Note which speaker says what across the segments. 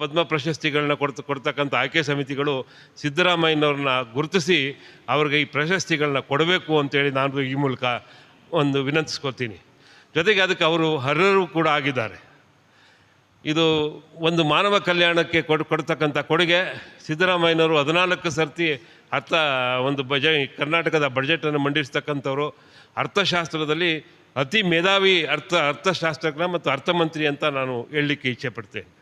Speaker 1: ಪದ್ಮ ಪ್ರಶಸ್ತಿಗಳನ್ನ ಕೊಡ್ತ, ಕೊಡ್ತಕ್ಕಂಥ ಆಯ್ಕೆ ಸಮಿತಿಗಳು ಸಿದ್ದರಾಮಯ್ಯನವ್ರನ್ನ ಗುರುತಿಸಿ ಅವ್ರಿಗೆ ಈ ಪ್ರಶಸ್ತಿಗಳನ್ನ ಕೊಡಬೇಕು ಅಂತೇಳಿ ನಾನು ಈ ಮೂಲಕ ಒಂದು ವಿನಂತಿಸ್ಕೊತೀನಿ ಜೊತೆಗೆ ಅದಕ್ಕೆ ಅವರು ಅರ್ಹರು ಕೂಡ ಆಗಿದ್ದಾರೆ. ಇದು ಒಂದು ಮಾನವ ಕಲ್ಯಾಣಕ್ಕೆ ಕೊಡ್, ಕೊಡ್ತಕ್ಕಂಥ ಕೊಡುಗೆ. ಸಿದ್ದರಾಮಯ್ಯನವರು ಹದಿನಾಲ್ಕು ಸರ್ತಿ ಅರ್ಥ, ಒಂದು ಬಜೆ, ಕರ್ನಾಟಕದ ಬಜೆಟನ್ನು ಮಂಡಿಸ್ತಕ್ಕಂಥವ್ರು. ಅರ್ಥಶಾಸ್ತ್ರದಲ್ಲಿ ಅತಿ ಮೇಧಾವಿ ಅರ್ಥ, ಅರ್ಥಶಾಸ್ತ್ರಜ್ಞ ಮತ್ತು ಅರ್ಥಮಂತ್ರಿ ಅಂತ ನಾನು ಹೇಳಲಿಕ್ಕೆ ಇಚ್ಛೆಪಡ್ತೇನೆ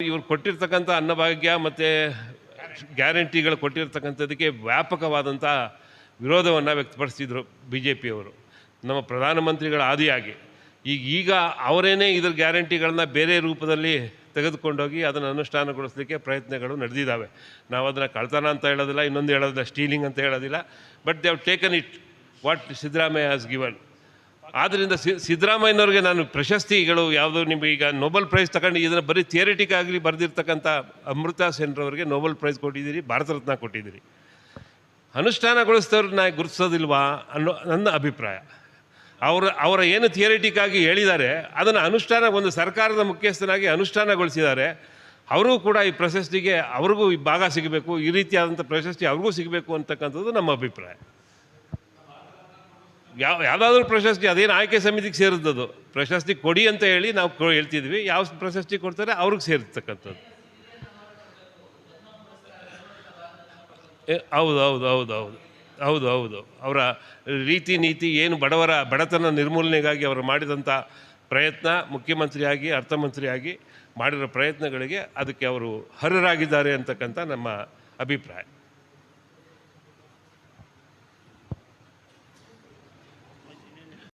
Speaker 1: ಇವ್ರು ಕೊಟ್ಟಿರ್ತಕ್ಕಂಥ ಅನ್ನಭಾಗ್ಯ ಮತ್ತು ಗ್ಯಾರಂಟಿಗಳು ಕೊಟ್ಟಿರ್ತಕ್ಕಂಥದ್ದಕ್ಕೆ ವ್ಯಾಪಕವಾದಂಥ ವಿರೋಧವನ್ನು ವ್ಯಕ್ತಪಡಿಸಿದರು ಬಿ ಜೆ ಪಿಯವರು ನಮ್ಮ ಪ್ರಧಾನಮಂತ್ರಿಗಳ ಆದಿಯಾಗಿ. ಈಗ ಈಗ ಅವರೇನೇ ಇದ್ರ ಗ್ಯಾರಂಟಿಗಳನ್ನ ಬೇರೆ ರೂಪದಲ್ಲಿ ತೆಗೆದುಕೊಂಡೋಗಿ ಅದನ್ನು ಅನುಷ್ಠಾನಗೊಳಿಸಲಿಕ್ಕೆ ಪ್ರಯತ್ನಗಳು ನಡೆದಿದ್ದಾವೆ. ನಾವು ಅದನ್ನು ಕಳ್ತನ ಅಂತ ಹೇಳೋದಿಲ್ಲ, ಇನ್ನೊಂದು ಹೇಳೋದಿಲ್ಲ ಸ್ಟೀಲಿಂಗ್ ಅಂತ ಹೇಳೋದಿಲ್ಲ but they have taken it what Siddaramaiah has given ಆದ್ದರಿಂದ ಸಿದ್ದರಾಮಯ್ಯನವ್ರಿಗೆ ನಾನು ಪ್ರಶಸ್ತಿಗಳು ಯಾವುದು ನಿಮಗೆ ಈಗ ನೊಬೆಲ್ ಪ್ರೈಸ್ ತಗೊಂಡು ಇದನ್ನು ಬರೀ ಥಿಯರಿಟಿಕ್ ಆಗಲಿ ಬರೆದಿರ್ತಕ್ಕಂಥ ಅಮೃತ ಸೆನ್ರವರಿಗೆ ನೊಬೆಲ್ ಪ್ರೈಸ್ ಕೊಟ್ಟಿದ್ದೀರಿ, ಭಾರತ ರತ್ನ ಕೊಟ್ಟಿದ್ದೀರಿ. ನಾ ಗುರುತಿಸೋದಿಲ್ವಾ ಅನ್ನೋ ನನ್ನ ಅಭಿಪ್ರಾಯ. ಅವರ ಅವರ ಏನು ಥಿಯರಿಟಿಕ್ ಆಗಿ ಹೇಳಿದ್ದಾರೆ, ಅದನ್ನು ಅನುಷ್ಠಾನ ಒಂದು ಸರ್ಕಾರದ ಮುಖ್ಯಸ್ಥನಾಗಿ ಅನುಷ್ಠಾನಗೊಳಿಸಿದ್ದಾರೆ. ಅವರೂ ಕೂಡ ಈ ಪ್ರಶಸ್ತಿಗೆ ಅವ್ರಿಗೂ ಭಾಗ ಸಿಗಬೇಕು, ಈ ರೀತಿಯಾದಂಥ ಪ್ರಶಸ್ತಿ ಅವ್ರಿಗೂ ಸಿಗಬೇಕು ಅಂತಕ್ಕಂಥದ್ದು ನಮ್ಮ ಅಭಿಪ್ರಾಯ. ಯಾವ ಯಾವುದಾದ್ರೂ ಪ್ರಶಸ್ತಿ, ಅದೇನು ಆಯ್ಕೆ ಸಮಿತಿಗೆ ಸೇರಿದ್ದದು ಪ್ರಶಸ್ತಿ ಕೊಡಿ ಅಂತ ಹೇಳಿ ನಾವು ಹೇಳ್ತಿದ್ವಿ. ಯಾವ ಪ್ರಶಸ್ತಿ ಕೊಡ್ತಾರೆ ಅವ್ರಿಗೆ ಸೇರಿರ್ತಕ್ಕಂಥದ್ದು ಹೌದು ಹೌದು ಹೌದು ಹೌದು. ಹೌದು ಹೌದು. ಅವರ ರೀತಿ ನೀತಿ ಏನು ಬಡವರ ಬಡತನ ನಿರ್ಮೂಲನೆಗಾಗಿ ಅವರು ಮಾಡಿದಂಥ ಪ್ರಯತ್ನ, ಮುಖ್ಯಮಂತ್ರಿಯಾಗಿ, ಅರ್ಥಮಂತ್ರಿಯಾಗಿ ಮಾಡಿರೋ ಪ್ರಯತ್ನಗಳಿಗೆ ಅದಕ್ಕೆ ಅವರು ಹರರಾಗಿದ್ದಾರೆ ಅಂತಕ್ಕಂಥ ನಮ್ಮ ಅಭಿಪ್ರಾಯ.